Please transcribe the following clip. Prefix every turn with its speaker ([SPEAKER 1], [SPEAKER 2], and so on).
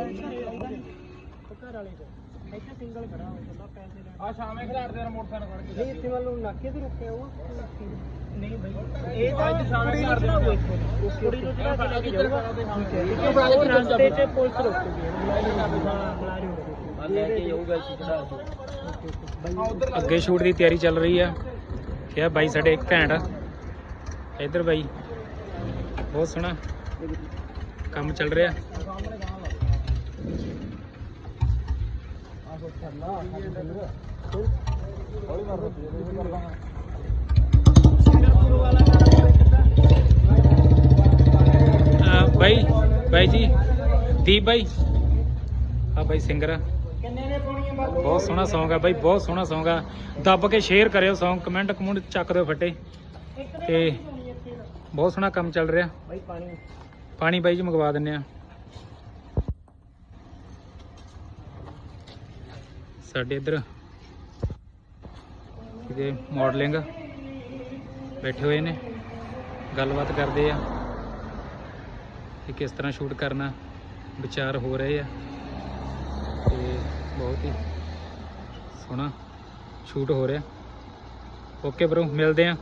[SPEAKER 1] ਘਰ ਵਾਲੇ ਚ ਇੱਥੇ ਸਿੰਗਲ ਖੜਾ ਹੋ ਕਹਿੰਦਾ ਪੈਸੇ ਲੈਣ
[SPEAKER 2] ਆ ਸ਼ਾਮੇ ਖਿਲਾੜ ਦੇ ਮੋਟਰਸਾਈਕਲ ਫੜ ਕੇ
[SPEAKER 1] ਨਹੀਂ ਇੱਥੇ ਵੱਲੋਂ ਨਾਕੇ ਤੇ ਰੁਕਿਆ ਉਹ ਨਹੀਂ ਭਾਈ ਇਹ
[SPEAKER 2] ਅੱਜ
[SPEAKER 1] ਤਾਂ
[SPEAKER 2] ਸ਼ਾਮੇ
[SPEAKER 1] ਕੁੜੀ ਨੂੰ
[SPEAKER 2] ਘਰ ਦੇ
[SPEAKER 1] ਚੜਾਓ ਇੱਥੋਂ। ਕੁੜੀ ਨੂੰ ਚੜਾ ਕੇ ਲੈ ਕੇ ਜਾਊਗਾ। ਠੀਕ ਹੈ। ਉਹ ਰਸਤੇ 'ਚ ਪੁਲਿਸ ਰੋਕੂਗੀ ਮਲਾਰੀ ਰੋਕੂਗੀ
[SPEAKER 2] ਲੈ ਕੇ ਜਾਊਗਾ ਇੱਥੇ ਚੜਾ ਕੇ
[SPEAKER 3] ਅੱਗੇ ਸ਼ੂਟ ਦੀ ਤਿਆਰੀ ਚੱਲ ਰਹੀ ਆ। ਕਿਹਾ ਬਾਈ ਸਾਡੇ ਇੱਕ ਆ। ਇੱਧਰ ਬਾਈ ਬਹੁਤ ਸੋਹਣਾ ਕੰਮ ਚੱਲ ਰਿਹਾ ਆ ਬਾਈ ਬਾਈ ਜੀ ਦੀਪ ਬਾਈ ਆ ਬਾਈ ਸਿੰਗਰ ਬਹੁਤ ਸੋਹਣਾ Song ਆ ਬਾਈ ਬਹੁਤ ਸੋਹਣਾ Song ਆ ਦੱਬ ਕੇ ਸ਼ੇਅਰ ਕਰਿਓ Song ਕਮੈਂਟ ਕਮੂੰਟ ਚੱਕ ਦਿਓ ਫੱਟੇ ਤੇ ਬਹੁਤ ਸੋਹਣਾ ਕੰਮ ਚੱਲ ਰਿਹਾ
[SPEAKER 1] ਪਾਣੀ
[SPEAKER 3] ਪਾਣੀ ਬਾਈ ਜੀ ਮੰਗਵਾ ਦਿੰਨੇ ਆ ਸਾਡੇ ਇੱਧਰ ਇਹਦੇ ਮਾਡਲਿੰਗ ਬੈਠੇ ਹੋਏ ਨੇ, ਗੱਲਬਾਤ ਕਰਦੇ ਆ ਕਿ ਕਿਸ ਤਰ੍ਹਾਂ ਸ਼ੂਟ ਕਰਨਾ, ਵਿਚਾਰ ਹੋ ਰਹੇ ਆ ਤੇ ਬਹੁਤ ਹੀ ਸੋਹਣਾ ਸ਼ੂਟ ਹੋ ਰਿਹਾ। ਓਕੇ ਬ్రో ਮਿਲਦੇ ਆ।